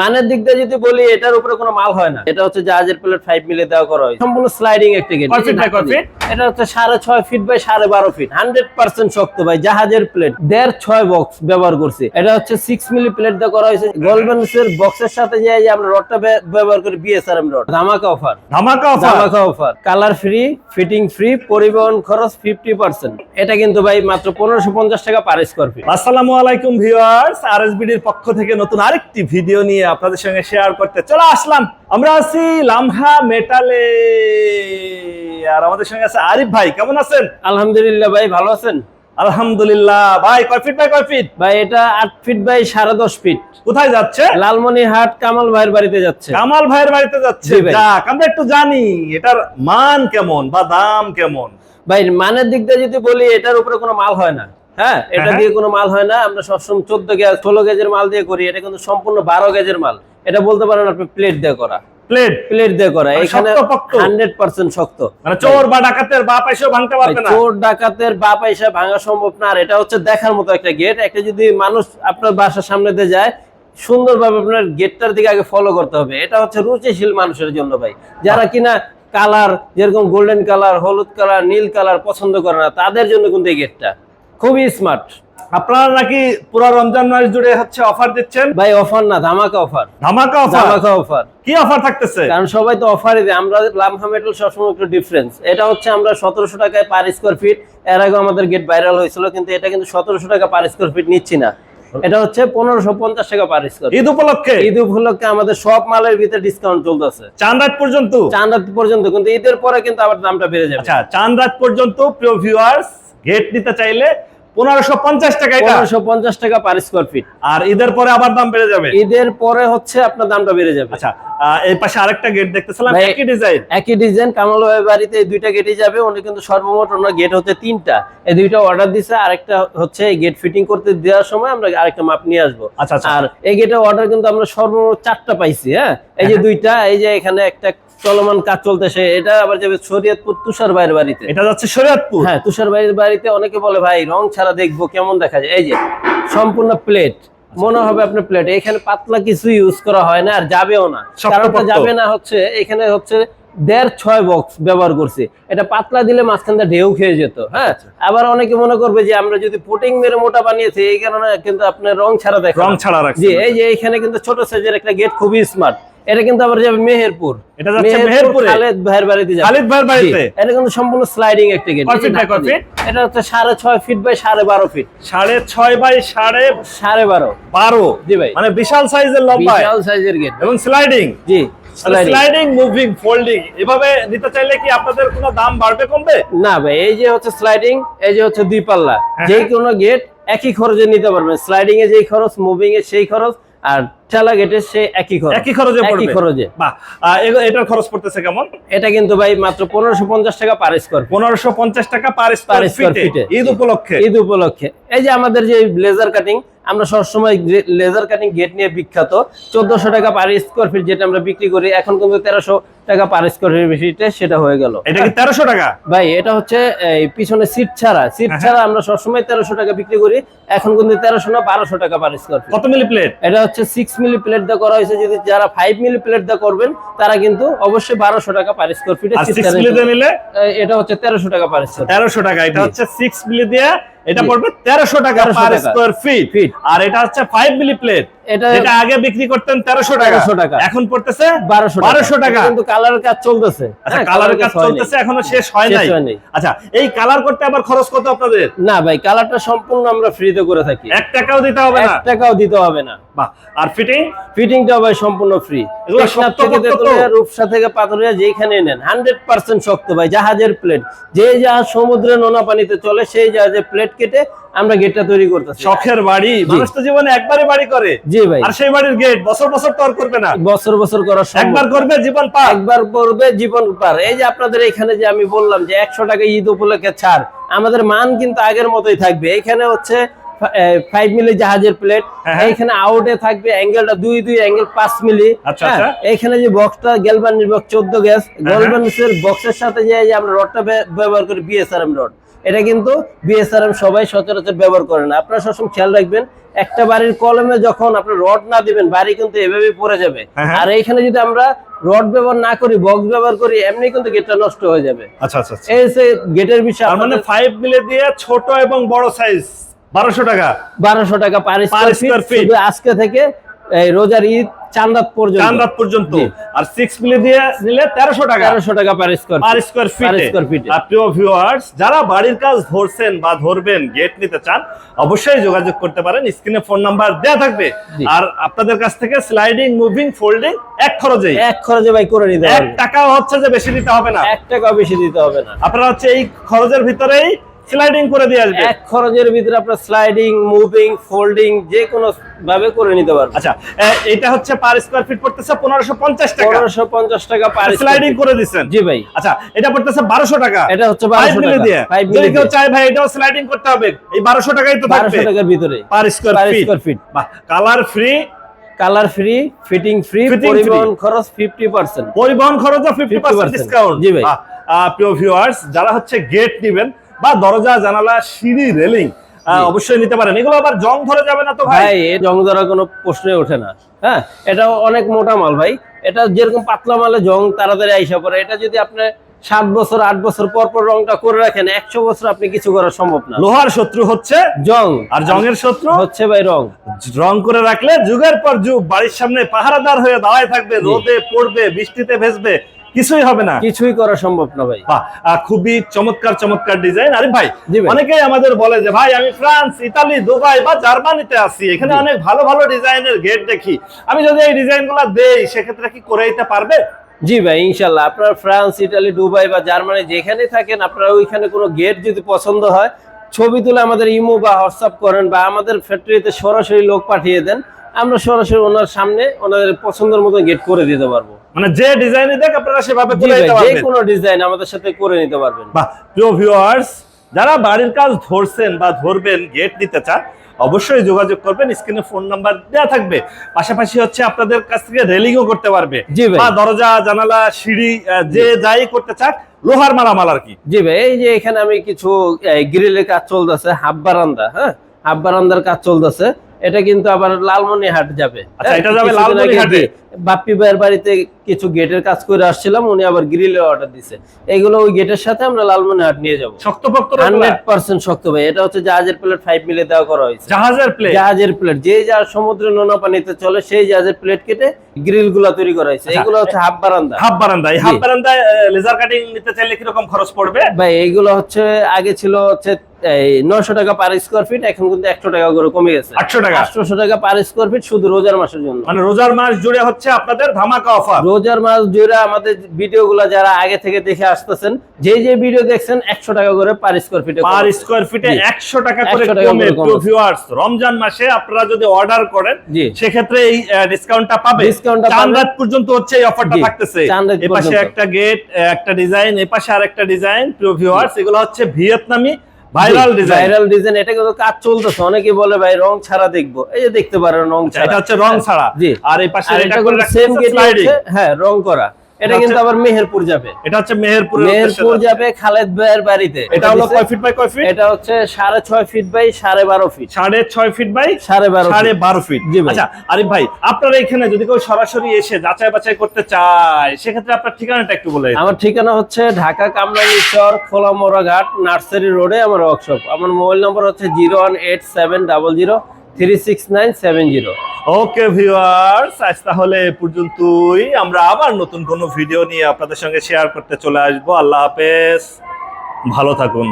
মানের দিক দিয়ে যদি বলি এটার উপরে কোনো মাল হয় না। এটা হচ্ছে জাহাজের প্লেট ফাইভ মিলে দেওয়া করা হয়। সম্পূর্ণ স্লাইডিং একটা গেট? এটা হচ্ছে সাড়ে ছয় ফিট বাই সাড়ে বারো ফিট হান্ড্রেড পার্সেন্ট শক্ত ভাই জাহাজের প্লেট দেড় ছয় বক্স ব্যবহার করছি। এটা হচ্ছে সিক্স মিলি প্লেট দিয়ে করা হয়েছে। গোলবেন্স এর বক্সের সাথে যে আমরা রডটা ব্যবহার করি বিএসআরএম রড ধামাকা অফার ধামাকা অফার ধামাকা offer color free fitting free পরিবহন খরচ ফিফটি পার্সেন্ট এটা কিন্তু ভাই মাত্র পনেরোশো পঞ্চাশ টাকা পার স্কোয়ার ফিট আসসালামু আলাইকুম ভিউয়ার্স আরএসবিডির পক্ষ থেকে নতুন আরেকটি ভিডিও নিয়ে আপনাদের সঙ্গে শেয়ার করতে। চলে আসলাম আমরা আছি লামহা মেটালে আর আমাদের সঙ্গে আছে আরিফ ভাই কেমন আছেন? আলহামদুলিল্লাহ ভাই ভালো আছেন? আলহামদুলিল্লাহ। ভাই কয় ফিট বাই কয় ফিট ভাই এটা আট ফিট বাই সাড়ে দশ ফিট কোথায় যাচ্ছে? লালমনিরহাট কামাল ভাইয়ের বাড়িতে যাচ্ছে। কামাল ভাইয়ের বাড়িতে যাচ্ছে। যাক আমরা একটু জানি এটার মান কেমন বা দাম কেমন? ভাই মানের দিক দিয়ে যদি বলি এটার উপরে কোনো মাল হয় না। হ্যাঁ এটা হ্যাঁ। দিয়ে কোনো মাল হয় না। আমরা সবসময় চোদ্দ গেজ ষোলো গেজের মাল দিয়ে করি। এটা কিন্তু সম্পূর্ণ বারো গেজের মাল। এটা বলতে পারেন আপনি প্লেট দিয়ে করা। প্লেট প্লেট দিয়ে করা। মানে এখানে শক্ত মানে চোর বা ডাকাতের বা পয়সাও ভাঙতে পারবে না? চোর ডাকাতের বা পয়সা ভাঙা সম্ভব না। আর এটা হচ্ছে দেখার মতো একটা গেট একটা যদি মানুষ আপনার বাসার সামনে দিয়ে যায় সুন্দরভাবে আপনার গেটটার দিকে আগে ফলো করতে হবে। এটা হচ্ছে রুচিশীল মানুষের জন্য ভাই। যারা কিনা কালার যেরকম গোল্ডেন কালার হলুদ কালার নীল কালার পছন্দ করে না তাদের জন্য কিন্তু এই গেটটা খুবই স্মার্ট। আপনারা নাকি পুরো রমজান মাস জুড়ে হচ্ছে অফার দিচ্ছেন? ভাই অফার না ধামাকা অফার ধামাকা অফার ধামাকা অফার কি অফার থাকতেছে? কারণ সবাই তো অফারই দেয়। আমরা লামহা মেটাল সবসময় একটু ডিফারেন্স এটা হচ্ছে আমরা সতেরোশো টাকায় পার স্কোয়ার ফিট এর আগে আমাদের গেট ভাইরাল হয়েছিল কিন্তু এটা কিন্তু সতেরোশো টাকা পার স্কোয়ার ফিট নিচ্ছি না। এটা হচ্ছে পনেরোশো পঞ্চাশ টাকা পার স্কোয়ার ঈদ উপলক্ষে? ঈদ উপলক্ষে আমাদের সব মালের ভিতরে ডিসকাউন্ট চলতেছে। চাঁদ রাত পর্যন্ত? চাঁদ রাত পর্যন্ত কিন্তু ঈদের পরে কিন্তু আবার দামটা বেড়ে যাবে। আচ্ছা চাঁদ রাত পর্যন্ত প্রিয় ভিউয়ার্স গেট নিতে চাইলে পনেরোশো পঞ্চাশ টাকা এটা। পনেরোশো পঞ্চাশ টাকা পার স্কোয়ার ফিট আর ঈদের পরে আবার দাম বেড়ে যাবে? ঈদের পরে হচ্ছে আপনার দামটা বেড়ে যাবে। আচ্ছা এই পাশে আরেকটা গেট দেখতেছিলাম একই ডিজাইন একই ডিজাইন কামাল ভাইয়ের বাড়িতে দুইটা গেটই যাবে উনি কিন্তু সর্বমোট ওনার গেট হচ্ছে তিনটা। এই দুইটা অর্ডার দিছে আরেকটা হচ্ছে গেট ফিটিং করতে দেওয়ার সময় আমরা আরেকটা মাপ নিয়ে আসব। আচ্ছা আচ্ছা। আর এই গেটের অর্ডার কিন্তু আমরা সর্বমোট চারটা পাইছি হ্যাঁ? এই যে দুইটা এই যে এখানে একটা চলমান কাজ চলতেছে এটা আবার যাবে শরীয়তপুর তুষার ভাইয়ের বাড়িতে। এটা যাচ্ছে শরীয়তপুর? হ্যাঁ তুষার ভাইয়ের বাড়িতে অনেকে বলে ভাই রং ছাড়া দেখব কেমন দেখা যায়। এই যে সম্পূর্ণ প্লেট মনে হবে আপনার প্লেট এখানে পাতলা কিছু ইউজ করা হয় না আর যাবেও না। কারণটা যাবে না হচ্ছে এখানে হচ্ছে দেড় ছয় বক্স ব্যবহার করছি। এটা পাতলা দিলে মাঝখান ঢেউ খেয়ে যেত হ্যাঁ? আচ্ছা। আবার অনেকে মনে করবে যে আমরা যদি পুটিং মেরে মোটা বানিয়েছি এই কারণে কিন্তু আপনার রং ছাড়া দেখা রং ছাড়া রাখছে জি এই যে এখানে কিন্তু ছোট সাইজের একটা গেট খুবই স্মার্ট এটা কিন্তু আবার যাবে মেহেরপুর। এটা যাচ্ছে মেহেরপুরে? খালেদ ভাইয়ের বাড়িতে যাবে। খালিদ ভাইয়ের বাড়িতে? এটা কিন্তু সম্পূর্ণ স্লাইডিং একটা গেট? এটা হচ্ছে সাড়ে ছয় ফিট বাই সাড়ে বারো ফিট সাড়ে ছয় বাই সাড়ে সাড়ে বারো। বারো? জি ভাই। মানে বিশাল সাইজের লম্বা। বিশাল সাইজের গেট এবং স্লাইডিং জি স্লাইডিং মুভিং ফোল্ডিং এভাবে নিতে চাইলে কি আপনাদের কোনো দাম বাড়বে কমবে? না ভাই এই যে হচ্ছে স্লাইডিং এই যে হচ্ছে দুই পাল্লা। হ্যাঁ, যে হ্যাঁ। কোনো গেট একই খরচে নিতে পারবেন। স্লাইডিং এ যেই খরচ মুভিং এ সেই খরচ আর চালা গেটে সে একই খরচ। একই খরচে একই খরচে। বাহ। এটার খরচ পড়তেছে কেমন? এটা কিন্তু ভাই মাত্র পনেরোশো পঞ্চাশ টাকা পার স্কোয়ার পনেরোশো পঞ্চাশ টাকা পার স্কোয়ার ফিটে ঈদ উপলক্ষে? ঈদ উপলক্ষে। এই যে আমাদের যে লেজার কাটিং আমরা সবসময় লেজার কাটিং গেট নিয়ে বিখ্যাত। চোদ্দশো টাকা পার স্কোয়ার ফিট যেটা আমরা বিক্রি করি এখন কিন্তু তেরোশো টাকা পার স্কোয়ার ফিটে সেটা হয়ে গেল। এটা কি তেরোশো টাকা? ভাই এটা হচ্ছে এই পিছনে সিট ছাড়া। সিট হ্যাঁ, ছাড়া আমরা সবসময় তেরোশো টাকা বিক্রি করি এখন কিন্তু তেরোশো না বারোশো টাকা পার স্কোয়ার ফিট কত মিলি প্লেট এটা হচ্ছে সিক্স মিলি প্লেট দিয়ে করা হয়েছে যদি যারা ফাইভ মিলি প্লেট দিয়ে করবেন তারা কিন্তু অবশ্যই বারোশো টাকা পার স্কোয়ার ফিটে এটা হচ্ছে তেরোশো টাকা পার স্কোয়ার তেরোশো টাকা এটা হচ্ছে সিক্স মিলি দিয়ে এটা। পড়বে 1300 টাকা পার স্কয়ার ফিট আর এটা হচ্ছে 5 মিলি প্লেট এটা আগে বিক্রি করতেন 1300 টাকা। 1300 টাকা। এখন পড়তেছে বারোশো বারোশো টাকা। কিন্তু কালারের কাজ চলতেছে। আচ্ছা হ্যাঁ, কালারের কাজ চলতেছে এখনও শেষ হয় নাই। আচ্ছা এই কালার করতে আবার খরচ কত আপনাদের? না ভাই কালারটা সম্পূর্ণ আমরা ফ্রিতে করে থাকি। এক টাকাও দিতে হবে না। টাকাও দিতে হবে না। বাহ। আর ফিটিং ফিটিংটা ভাই সম্পূর্ণ ফ্রি টেকনাফ থেকে তেতুলিয়া রূপসা থেকে যেখানে নেন হান্ড্রেড পার্সেন্ট শক্ত ভাই জাহাজের প্লেট যে জাহাজ সমুদ্রে নোনা পানিতে চলে সেই জাহাজের প্লেট কেটে আমরা গেটটা তৈরি করতেছি। শখের বাড়ি। মানুষ তো জীবনে বাড়ি করে। জি ভাই। আর সেই বাড়ির গেট বছর বছর তো আর করবে না। বছর বছর করা। একবার করবে জীবন পার। একবার করবে জীবন পার। এই যে আপনাদের এখানে যে আমি বললাম যে একশো টাকা ঈদ উপলক্ষে ছাড় আমাদের মান কিন্তু আগের মতোই থাকবে। এখানে হচ্ছে ফাইভ মিলি জাহাজের প্লেট হ্যাঁ, হ্যাঁ। এইখানে আউটে থাকবে অ্যাঙ্গেলটা দুই দুই অ্যাঙ্গেল পাঁচ মিলি আচ্ছা, হ্যাঁ, আচ্ছা। এইখানে যে বক্সটা বক্স চোদ্দ গ্যাস হ্যাঁ। বক্সের সাথে যে আমরা রডটা ব্যবহার করি বিএসআরএম রড এটা কিন্তু বিএসআরএম সবাই সচরাচর ব্যবহার করে না আপনারা সবসময় খেয়াল রাখবেন একটা বাড়ির কলমে যখন আপনি রড না দিবেন বাড়ি কিন্তু এভাবেই পড়ে যাবে হ্যাঁ, হ্যাঁ। আর এইখানে যদি আমরা রড ব্যবহার না করি বক্স ব্যবহার করি এমনি কিন্তু গেটটা নষ্ট হয়ে যাবে আচ্ছা আচ্ছা আচ্ছা। এই যে গেটের বিষয় মানে ফাইভ মিলে দিয়ে ছোট এবং বড় সাইজ বারোশো টাকা। বারোশো টাকা পার স্কয়ার ফিট আজকে থেকে এই রোজার ঈদ চান্দাত পর্যন্ত। পর্যন্ত। আর সিক্স মিলে দিয়ে নিলে তেরোশো টাকা। তেরোশো টাকা পার স্কয়ার পার স্কোয়ার ফিটে square feet আর প্রিয় ভিউয়ার্স যারা বাড়ির কাজ ধরছেন বা ধরবেন গেট নিতে চান অবশ্যই যোগাযোগ করতে পারেন। স্ক্রিনে ফোন নাম্বার দেওয়া থাকবে। আর আপনাদের কাছ থেকে স্লাইডিং মুভিং ফোল্ডিং এক খরচে এক খরচে ভাই করে নিতে এক পারবেন টাকাও হচ্ছে যে বেশি দিতে হবে না। এক টাকা বেশি দিতে হবে না। আপনারা হচ্ছে এই খরচের ভিতরেই স্লাইডিং করে দিয়ে আসবে। এক খরচের ভিতরে আপনার স্লাইডিং মুভিং ফোল্ডিং যে কোনো ভাবে করে নিতে পারবেন। আচ্ছা এটা হচ্ছে পার স্কোয়ার ফিট পড়তেছে পনেরোশো পঞ্চাশ টাকা। পনেরোশো পঞ্চাশ টাকা পার স্লাইডিং করে দিচ্ছেন জি ভাই। আচ্ছা এটা পড়তেছে বারোশো টাকা। এটা হচ্ছে Five বারোশো মিলে টাকা। দিয়ে। যদি কেউ চায় ভাই এটাও স্লাইডিং করতে হবে। এই বারোশো টাকাই তো থাকবে। টাকার ভিতরে। Per square per feet square feet বাহ color free color free fitting free পরিবহন খরচ ফিফটি পার্সেন্ট পরিবহন খরচও ফিফটি পার্সেন্ট 50% ডিসকাউন্ট জি ভাই। প্রিয় ভিউয়ার্স যারা হচ্ছে গেট নিবেন বা দরজা জানালা সিঁড়ি রেলিং অবশ্যই নিতে পারেন। এগুলো আবার জং ধরে যাবে না তো ভাই? জং ধরা কোনো প্রশ্নই ওঠে না। হ্যাঁ এটা অনেক মোটা মাল ভাই। এটা যেরকম পাতলা মালে জং তাড়াতাড়ি আইসা পড়ে এটা যদি আপনি সাত বছর আট বছর পর পর রংটা করে রাখেন একশো বছর আপনি কিছু করা সম্ভব না। লোহার শত্রু হচ্ছে জং। আর জংয়ের শত্রু হচ্ছে ভাই রং। রং করে রাখলে যুগের পর যুগ বাড়ির সামনে পাহারাদার হয়ে দাঁড়ায় থাকবে। রোদে পড়বে বৃষ্টিতে ভেসবে কিছুই হবে না। কিছুই করা সম্ভব না ভাই। খুবই চমৎকার চমৎকার ডিজাইন আরে ভাই অনেকেই আমাদের বলে যে ভাই আমি ফ্রান্স ইতালি দুবাই বা জার্মানিতে আছি। এখানে অনেক ভালো ভালো ডিজাইনের গেট দেখি। আমি যদি এই ডিজাইনগুলা দেই সেক্ষেত্রে কি করে দিতে পারবে? জি ভাই ইনশাল্লাহ। আপনার ফ্রান্স ইটালি দুবাই বা জার্মানি যেখানে থাকেন আপনার ওইখানে কোনো গেট যদি পছন্দ হয় ছবি তুলে আমাদের ইমো বা হোয়াটসঅ্যাপ করেন বা আমাদের ফ্যাক্টরিতে সরাসরি লোক পাঠিয়ে দেন। আমরা সরাসরি ওনার সামনে ওনাদের পছন্দের মতো গেট করে দিতে পারব। মানে যে ডিজাইনে দেখ আপনারা সেভাবে করে যে কোনো ডিজাইন আমাদের সাথে করে নিতে পারবেন। বাহ প্রিয় ভিউয়ার্স যারা বাড়ির কাজ ধরছেন বা ধরবেন গেট নিতে চান অবশ্যই যোগাযোগ করবেন স্ক্রিনে ফোন নাম্বার দেওয়া থাকবে। পাশাপাশি হচ্ছে আপনাদের কাছ থেকে রেলিংও করতে পারবে। বা দরজা জানালা সিঁড়ি যে যাই করতে চাক লোহার মালামাল আর কি। জি ভাই এই যে এখানে আমি কিছু গ্রিলের কাজ চলতেছে হাফ বারান্দা হ্যাঁ? হাফ বারান্দার কাজ চলতেছে। এটা কিন্তু আবার লালমনিহাট যাবে আচ্ছা, হ্যাঁ, এটা যাবে? জি, বাপ্পি ভাইয়ের বাড়িতে কিছু গেটের কাজ করে আসছিলাম উনি আবার গ্রিলের অর্ডার দিছে। এগুলো ওই গেটের সাথে আমরা লালমনিহাট নিয়ে যাব। শক্তপোক্ত হান্ড্রেড পার্সেন্ট শক্ত ভাই এটা হচ্ছে জাহাজের প্লেট ফাইভ মিলে দেওয়া করা হয়েছে। জাহাজের প্লেট জাহাজের প্লেট যে যার সমুদ্রে নোনা পানিতে চলে সেই জাহাজের প্লেট কেটে গ্রিলগুলা তৈরি করা হয়েছে। আচ্ছা, এগুলো হচ্ছে হাফ বারান্দা। হাফ বারান্দা হাফ বারান্দায় লেজার কাটিং নিতে চাইলে কীরকম খরচ পড়বে? ভাই এইগুলো হচ্ছে আগে ছিল হচ্ছে এই নয়শো টাকা পার স্কোয়ার ফিট এখন কিন্তু একশো টাকা করে কমে গেছে। আটশো টাকা? আটশোশো টাকা পার স্কোয়ার ফিট শুধু রোজার মাসের জন্য। মানে রোজার মাস জুড়ে হচ্ছে আপনাদের ধামাকা অফার রোজার মাস জুড়ে আমাদের ভিডিও গুলা যারা আগে থেকে দেখে আসতেছেন যে যে ভিডিও দেখছেন একশো টাকা করে পার স্কোয়ার ফিটে পার স্কোয়ার ফিটে জি। একশো টাকা করে কমে। ভিউয়ার্স রমজান মাসে আপনারা যদি অর্ডার করেন সেক্ষেত্রে এই ডিসকাউন্টটা পাবে চাঁদ রাত পর্যন্ত হচ্ছে এই অফারটা থাকতেছে। চাঁদ রাত এ পাশে একটা গেট একটা ডিজাইন এ পাশে আরেকটা ডিজাইন প্রিয় ভিউয়ার্স এগুলো হচ্ছে ভিয়েতনামি ভাইরাল ডিজাইন ভাইরাল ডিজাইন এটা কিন্তু কাজ চলতেছে। অনেকে বলে ভাই রং ছাড়া দেখব। এই যে দেখতে পারেন রং ছাড়া এটা হচ্ছে রং ছাড়া। জি। আর এই পাশে এটা এটা করে সেম গেট হ্যাঁ রং করা। এটা কিন্তু আবার মেহেরপুর যাবে। এটা হচ্ছে মেহেরপুর মেহেরপুর যাবে খালেদ ভাইয়ের বাড়িতে। এটা হলো কয় ফিট বাই কয় ফিট? এটা হচ্ছে সাড়ে ছয় ফিট বাই সাড়ে বারো ফিট। সাড়ে ছয় ফিট বাই সাড়ে বারো সাড়ে বারো ফিট। জি। আচ্ছা আরিফ ভাই আপনারা এখানে যদি কেউ সরাসরি এসে যাচাই বাছাই করতে চায় সেক্ষেত্রে আপনার ঠিকানাটা একটু বলে আমার ঠিকানা হচ্ছে ঢাকা কামরাঙ্গীচর খোলামোড়া ঘাট নার্সারি রোডে আমার ওয়ার্কশপ আমার মোবাইল নম্বর হচ্ছে zero one eight seven double zero. Three six nine seven zero okay viewers আজ তাহলে পর্যন্তই। আমরা আবার নতুন কোনো ভিডিও নিয়ে আপনাদের সঙ্গে শেয়ার করতে চলে আসব। আল্লাহ হাফেজ। ভালো থাকুন।